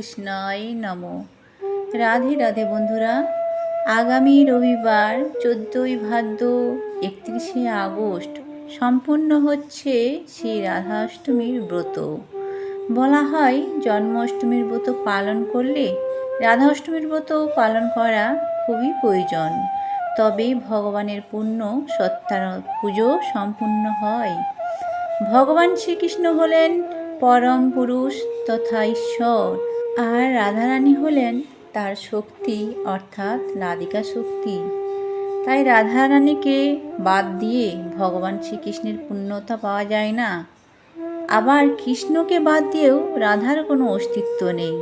কৃষ্ণায় নম। রাধে রাধে বন্ধুরা, আগামী রবিবার চোদ্দোই ভাদ্র একত্রিশে আগস্ট সম্পূর্ণ হচ্ছে শ্রী রাধাষ্টমীর ব্রত। বলা হয় জন্মাষ্টমীর ব্রত পালন করলে রাধাষ্টমীর ব্রত পালন করা খুবই প্রয়োজন। তবে ভগবানের পূর্ণ সত্তার পুজো সম্পূর্ণ হয়। ভগবান শ্রীকৃষ্ণ হলেন পরম পুরুষ তথা ঈশ্বর। আর রাধারানী হলেন তার শক্তি, অর্থাৎ রাধিকা শক্তি। তাই রাধারানীকে বাদ দিয়ে ভগবান শ্রীকৃষ্ণের পূর্ণতা পাওয়া যায় না। আবার কৃষ্ণকে বাদ দিয়েও রাধার কোনো অস্তিত্ব নেই।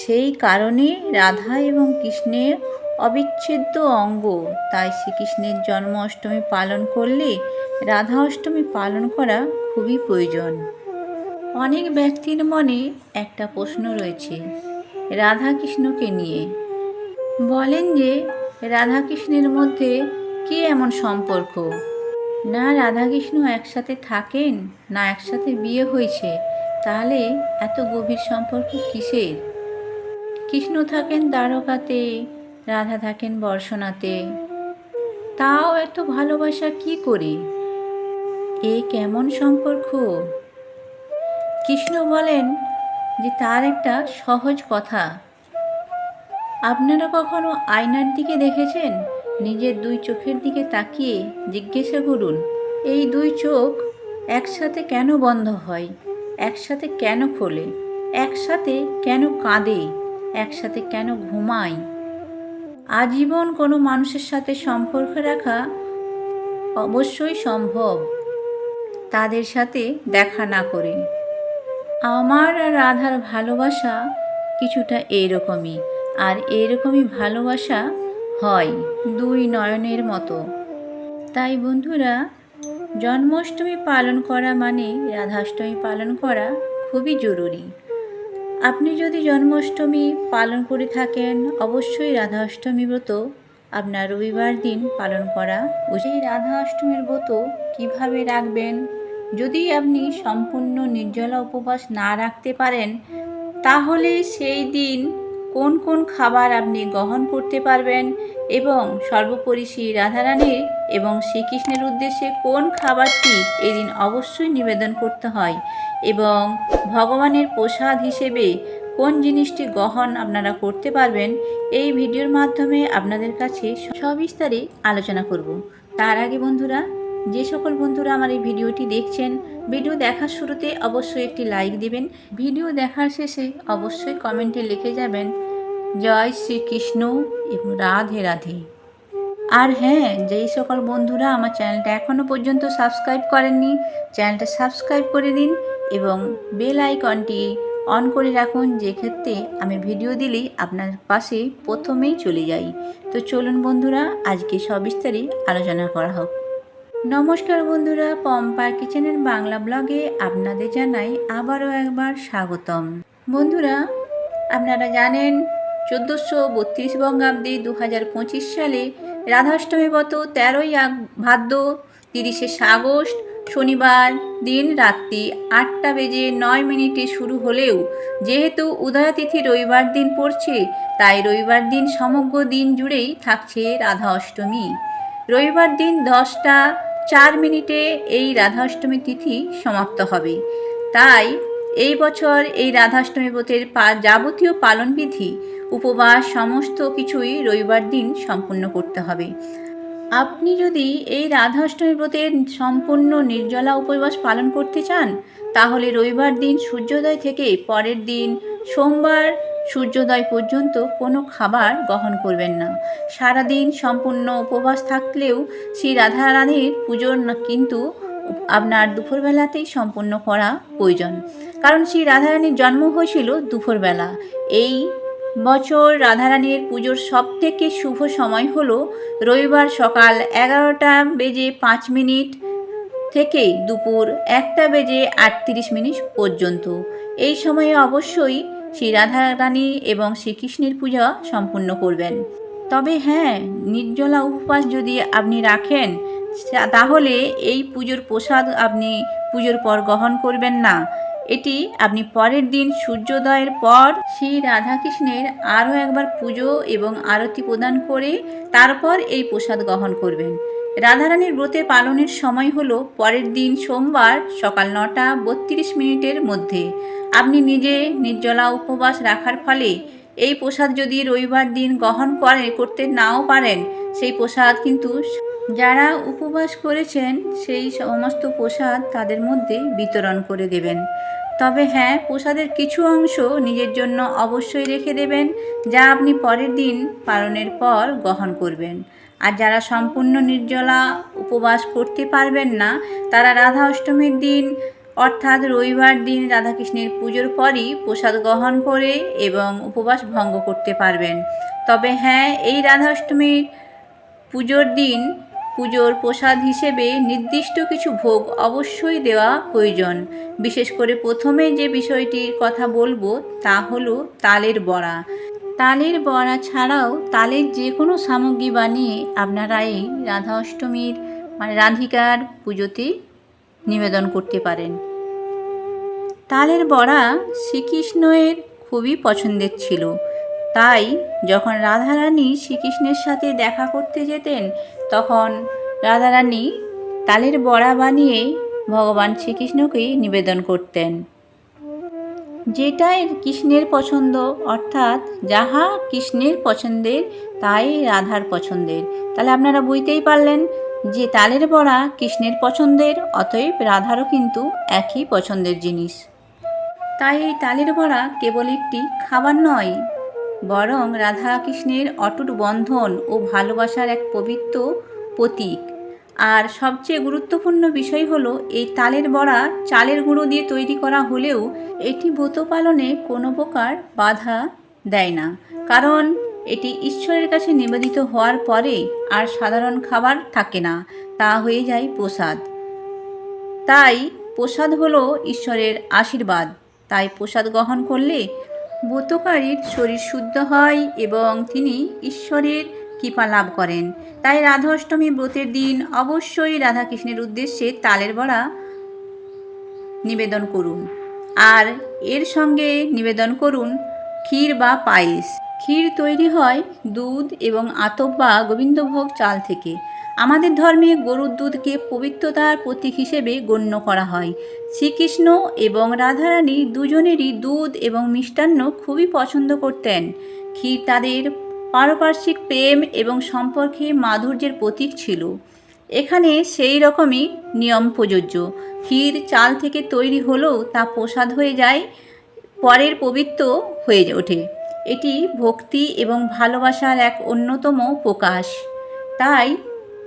সেই কারণে রাধা এবং কৃষ্ণের অবিচ্ছেদ্য অঙ্গ, তাই শ্রীকৃষ্ণের জন্ম অষ্টমী পালন করলে রাধা অষ্টমী পালন করা খুবই প্রয়োজন। অনেক ব্যক্তির মনে একটা প্রশ্ন রয়েছে রাধা কৃষ্ণকে নিয়ে। বলেন যে রাধা কৃষ্ণের মধ্যে কি এমন সম্পর্ক? না রাধাকৃষ্ণ একসাথে থাকেন, না একসাথে বিয়ে হয়েছে, তাহলে এত গভীর সম্পর্ক কিসের? কৃষ্ণ থাকেন দ্বারকাতে, রাধা থাকেন বর্ষণাতে তাও এত ভালোবাসা কি করে? এ কেমন সম্পর্ক? কৃষ্ণ বলেন যে তার একটা সহজ কথা। আপনারা কখনো আয়নার দিকে দেখেছেন? নিজের দুই চোখের দিকে তাকিয়ে জিজ্ঞাসা করুন, এই দুই চোখ একসাথে কেন বন্ধ হয়? একসাথে কেন খোলে? একসাথে কেন কাঁদে? একসাথে কেন ঘুমায়? আজীবন কোনো মানুষের সাথে সম্পর্ক রাখা অবশ্যই সম্ভব। তাদের সাথে দেখা না করে। আমার আর রাধার ভালোবাসা কিছুটা এইরকমই আর এরকমই ভালোবাসা হয় দুই নয়নের মতো। তাই বন্ধুরা, জন্মাষ্টমী পালন করা মানে রাধাষ্টমী পালন করা খুবই জরুরি। আপনি যদি জন্মাষ্টমী পালন করে থাকেন, অবশ্যই রাধা অষ্টমী ব্রত আপনার রবিবার দিন পালন করা উচিত। এই রাধা অষ্টমীর ব্রত কীভাবে রাখবেন? যদি আপনি সম্পূর্ণ নির্জলা উপবাস না রাখতে পারেন, তাহলে সেই দিন কোন কোন খাবার আপনি গ্রহণ করতে পারবেন এবং সর্বোপরি শ্রী রাধারানীর এবং শ্রীকৃষ্ণের উদ্দেশ্যে কোন খাবারটি এদিন অবশ্যই নিবেদন করতে হয় এবং ভগবানের প্রসাদ হিসেবে কোন জিনিসটি গ্রহণ আপনারা করতে পারবেন, এই ভিডিওর মাধ্যমে আপনাদের কাছে সবিস্তারে আলোচনা করব। তার আগে বন্ধুরা যে সকল বন্ধুরা আমার এই ভিডিওটি দেখছেন, ভিডিও দেখার শুরুতে অবশ্যই একটি লাইক দিবেন। ভিডিও দেখার শেষে অবশ্যই কমেন্টে লিখে যাবেন, জয় শ্রীকৃষ্ণ এবং রাধে রাধে। আর হ্যাঁ যেই সকল বন্ধুরা আমার চ্যানেলটা এখনও পর্যন্ত সাবস্ক্রাইব করেননি, চ্যানেলটা সাবস্ক্রাইব করে দিন এবং বেল আইকনটি অন করে রাখুন, যে ক্ষেত্রে আমি ভিডিও দিলেই আপনার পাশে প্রথমেই চলে যাই। তো চলুন বন্ধুরা, আজকে সবিস্তারে আলোচনা করা হোক। নমস্কার বন্ধুরা পম্পার কিচেনের বাংলা ব্লগে আপনাদের জানাই আবারও একবার স্বাগতম। বন্ধুরা, আপনারা জানেন, চোদ্দোশো বত্রিশ বঙ্গাব্দে দু হাজার পঁচিশ সালে রাধাষ্টমী ব্রত তেরোই ভাদ্র তিরিশে আগস্ট শনিবার দিন রাত্রি আটটা বেজে নয় মিনিটে শুরু হলেও যেহেতু উদয়াতিথি রবিবার দিন পড়ছে, তাই রবিবার দিন সমগ্র দিন জুড়েই থাকছে রাধা অষ্টমী রবিবার দিন দশটা চার মিনিটে এই রাধাষ্টমী তিথি সমাপ্ত হবে। তাই এই বছর এই রাধাষ্টমী ব্রতের যাবতীয় পালনবিধি, উপবাস, সমস্ত কিছুই রবিবার দিন সম্পূর্ণ করতে হবে। আপনি যদি এই রাধাষ্টমী ব্রতের সম্পূর্ণ নির্জলা উপবাস পালন করতে চান, তাহলে রবিবার দিন সূর্যোদয় থেকে পরের দিন সোমবার সূর্যোদয় পর্যন্ত কোনো খাবার গ্রহণ করবেন না। সারাদিন সম্পূর্ণ উপবাস থাকলেও শ্রী রাধারানীর পুজোর কিন্তু আপনার দুপুরবেলাতেই সম্পূর্ণ করা প্রয়োজন। কারণ শ্রী রাধারানীর জন্ম হয়েছিল দুপুরবেলা। এই বছর রাধারানীর পুজোর সবথেকে শুভ সময় হলো রবিবার সকাল এগারোটা বেজে পাঁচ মিনিট থেকে দুপুর একটা বেজে আটত্রিশ মিনিট পর্যন্ত। এই সময়ে অবশ্যই শ্রী রাধারানী এবং শ্রীকৃষ্ণের পূজা সম্পূর্ণ করবেন। তবে হ্যাঁ নির্জলা উপবাস যদি আপনি রাখেন তাহলে এই পুজোর প্রসাদ আপনি পুজোর পর গ্রহণ করবেন না। এটি আপনি পরের দিন সূর্যোদয়ের পর শ্রী রাধাকৃষ্ণের আরও একবার পুজো এবং আরতি প্রদান করে তারপর এই প্রসাদ গ্রহণ করবেন। রাধারানীর ব্রতে পালনের সময় হলো পরের দিন সোমবার সকাল নটা বত্রিশ মিনিটের মধ্যে। আপনি নিজে নির্জলা উপবাস রাখার ফলে এই প্রসাদ যদি রবিবার দিন গ্রহণ করে, করতে নাও পারেন, সেই প্রসাদ কিন্তু যারা উপবাস করেছেন, সেই সমস্ত প্রসাদ তাদের মধ্যে বিতরণ করে দেবেন। তবে হ্যাঁ প্রসাদের কিছু অংশ নিজের জন্য অবশ্যই রেখে দেবেন, যা আপনি পরের দিন পালনের পর গ্রহণ করবেন। আর যারা সম্পূর্ণ নির্জলা উপবাস করতে পারবেন না, তারা রাধা অষ্টমীর দিন অর্থাৎ রবিবার দিন রাধাকৃষ্ণের পুজোর পরই প্রসাদ গ্রহণ করে এবং উপবাস ভঙ্গ করতে পারবেন। তবে হ্যাঁ এই রাধা অষ্টমীর পুজোর দিন পুজোর প্রসাদ হিসেবে নির্দিষ্ট কিছু ভোগ অবশ্যই দেওয়া প্রয়োজন। বিশেষ করে প্রথমে যে বিষয়টির কথা বলব তা হলো তালের বড়া। তালের বড়া ছাড়াও তালের যে কোনো সামগ্রী বানিয়ে আপনারা এই রাধা অষ্টমীর মানে রাধিকার পুজোতে নিবেদন করতে পারেন। তালের বড়া শ্রীকৃষ্ণের খুবই পছন্দের ছিল। তাই যখন রাধারানী শ্রীকৃষ্ণের সাথে দেখা করতে যেতেন, তখন রাধারানী তালের বড়া বানিয়ে ভগবান শ্রীকৃষ্ণকে নিবেদন করতেন। যেটাই কৃষ্ণের পছন্দ, অর্থাৎ যাহা কৃষ্ণের পছন্দের, তাই রাধার পছন্দের। তাহলে আপনারা বুঝতেই পারলেন যে তালের বড়া কৃষ্ণের পছন্দের, অতএব রাধারও কিন্তু একই পছন্দের জিনিস। তাই এই তালের বড়া কেবল একটি খাবার নয়, বরং রাধা কৃষ্ণের অটুট বন্ধন ও ভালোবাসার এক পবিত্র প্রতীক। আর সবচেয়ে গুরুত্বপূর্ণ বিষয় হলো, এই তালের বড়া চালের গুঁড়ো দিয়ে তৈরি করা হলেও এটি ব্রত পালনে কোনো প্রকার বাধা দেয় না। কারণ, এটি ঈশ্বরের কাছে নিবেদিত হওয়ার পরে আর সাধারণ খাবার থাকে না, তা হয়ে যায় প্রসাদ। তাই প্রসাদ হলো ঈশ্বরের আশীর্বাদ। তাই প্রসাদ গ্রহণ করলে ব্রতকারীর শরীর শুদ্ধ হয় এবং তিনি ঈশ্বরের কৃপা লাভ করেন। তাই রাধা অষ্টমী ব্রতের দিন অবশ্যই রাধাকৃষ্ণের উদ্দেশ্যে তালের বড়া নিবেদন করুন। আর এর সঙ্গে নিবেদন করুন ক্ষীর বা পায়েস। ক্ষীর তৈরি হয় দুধ এবং আতপ বা গোবিন্দভোগ চাল থেকে। আমাদের ধর্মে গরুর দুধকে পবিত্রতার প্রতীক হিসেবে গণ্য করা হয়। শ্রীকৃষ্ণ এবং রাধারানী দুজনেরই দুধ এবং মিষ্টান্ন খুবই পছন্দ করতেন। ক্ষীর তাদের পারপার্শ্বিক প্রেম এবং সম্পর্কে মাধুর্যের প্রতীক ছিল। এখানে সেই রকমই নিয়ম প্রযোজ্য। ক্ষীর, চাল থেকে তৈরি হলেও তা প্রসাদ হয়ে যায়, পরের পবিত্র হয়ে ওঠে। এটি ভক্তি এবং ভালোবাসার এক অন্যতম প্রকাশ। তাই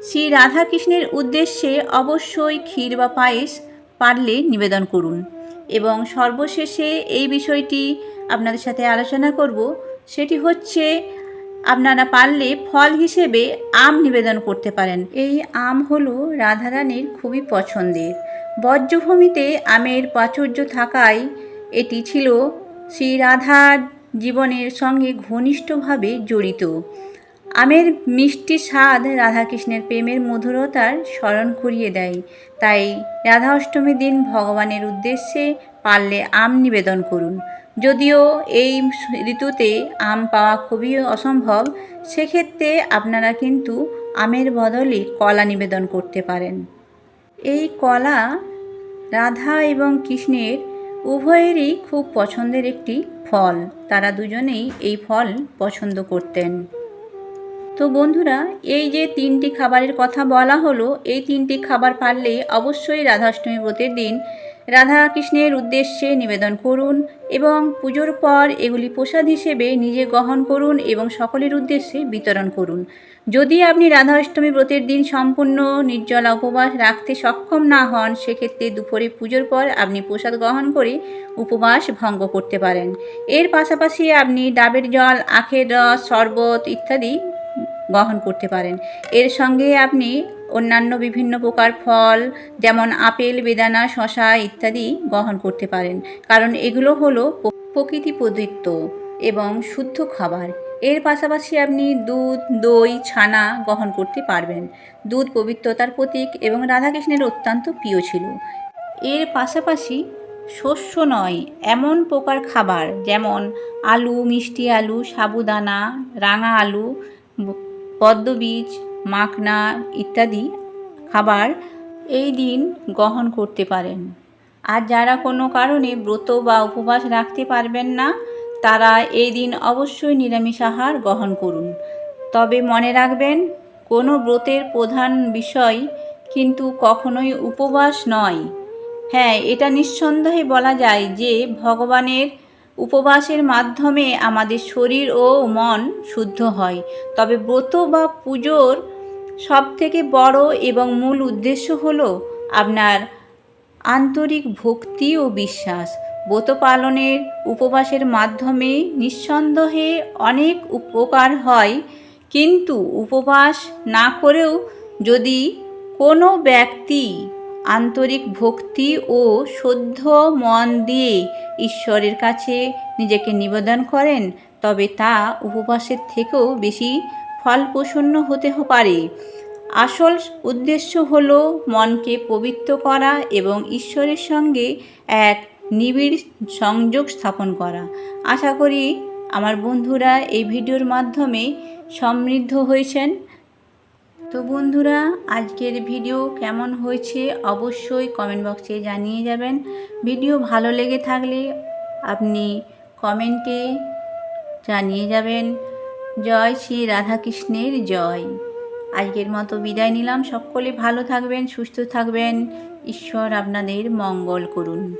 শ্রী রাধাকৃষ্ণের উদ্দেশ্যে অবশ্যই ক্ষীর বা পায়েস পারলে নিবেদন করুন। এবং সর্বশেষে এই বিষয়টি আপনাদের সাথে আলোচনা করব। সেটি হচ্ছে আপনারা পারলে ফল হিসেবে আম নিবেদন করতে পারেন। এই আম হলো রাধারানীর খুবই পছন্দের। বজ্রভূমিতে আমের প্রাচুর্য থাকায় এটি ছিল শ্রী রাধার জীবনের সঙ্গে ঘনিষ্ঠভাবে জড়িত। আমের মিষ্টি স্বাদ রাধাকৃষ্ণের প্রেমের মধুরতার স্মরণ করিয়ে দেয়। তাই রাধা অষ্টমীর দিন ভগবানের উদ্দেশ্যে পারলে আম নিবেদন করুন। যদিও এই ঋতুতে আম পাওয়া খুবই অসম্ভব, সেক্ষেত্রে আপনারা কিন্তু আমের বদলে কলা নিবেদন করতে পারেন। এই কলা রাধা এবং কৃষ্ণের উভয়েরই খুব পছন্দের একটি ফল। তারা দুজনেই এই ফল পছন্দ করতেন। তো বন্ধুরা, এই যে তিনটি খাবারের কথা বলা হলো, এই তিনটি খাবার পারলে অবশ্যই রাধাষ্টমী ব্রতের দিন রাধা কৃষ্ণের উদ্দেশ্যে নিবেদন করুন এবং পুজোর পর এগুলি প্রসাদ হিসেবে নিজে গ্রহণ করুন এবং সকলের উদ্দেশ্যে বিতরণ করুন। যদি আপনি রাধা অষ্টমী ব্রতের দিন সম্পূর্ণ নির্জলা উপবাস রাখতে সক্ষম না হন, সেক্ষেত্রে দুপুরে পুজোর পর আপনি প্রসাদ গ্রহণ করে উপবাস ভঙ্গ করতে পারেন। এর পাশাপাশি আপনি ডাবের জল, আখের রস, শরবত ইত্যাদি গ্রহণ করতে পারেন। এর সঙ্গে আপনি অন্যান্য বিভিন্ন প্রকার ফল, যেমন আপেল, বেদানা শশা ইত্যাদি গ্রহণ করতে পারেন। কারণ এগুলো হলো প্রকৃতি প্রদত্ত এবং শুদ্ধ খাবার। এর পাশাপাশি আপনি দুধ, দই, ছানা গ্রহণ করতে পারবেন। দুধ পবিত্রতার প্রতীক এবং রাধাকৃষ্ণের অত্যন্ত প্রিয় ছিল। এর পাশাপাশি শস্য নয়, এমন প্রকার খাবার যেমন আলু, মিষ্টি আলু, সাবুদানা, রাঙা আলু পদ্মবীজ মাখনা ইত্যাদি খাবার এই দিন গ্রহণ করতে পারেন। আর যারা কোনো কারণে ব্রত বা উপবাস রাখতে পারবেন না, তারা এই দিন অবশ্যই নিরামিষ আহার গ্রহণ করুন। তবে মনে রাখবেন, কোনো ব্রতের প্রধান বিষয় কিন্তু কখনোই উপবাস নয়। হ্যাঁ এটা নিঃসন্দেহে বলা যায় যে ভগবানের উপবাসের মাধ্যমে আমাদের শরীর ও মন শুদ্ধ হয়। তবে ব্রত বা পুজোর সব থেকে বড় এবং মূল উদ্দেশ্য হলো আপনার আন্তরিক ভক্তি ও বিশ্বাস। ব্রত পালনের উপবাসের মাধ্যমে নিঃসন্দেহে অনেক উপকার হয়, কিন্তু উপবাস না করেও যদি কোনো ব্যক্তি আন্তরিক ভক্তি ও শুদ্ধ মন দিয়ে ঈশ্বরের কাছে নিজেকে নিবেদন করেন, তবে তা উপবাসের থেকেও বেশি ফলপ্রসন্ন হতে পারে। আসল উদ্দেশ্য হল মনকে পবিত্র করা এবং ঈশ্বরের সঙ্গে এক নিবিড় সংযোগ স্থাপন করা। আশা করি আমার বন্ধুরা এই ভিডিওর মাধ্যমে সমৃদ্ধ হয়েছেন। তো বন্ধুরা, আজকের ভিডিও কেমন হয়েছে অবশ্যই কমেন্ট বক্সে জানিয়ে যাবেন। ভিডিও ভালো লেগে থাকলে আপনি কমেন্টে জানিয়ে যাবেন। জয় শ্রী রাধাকৃষ্ণের জয়। আজকের মতো বিদায় নিলাম। সকলে ভালো থাকবেন, সুস্থ থাকবেন। ঈশ্বর আপনাদের মঙ্গল করুন।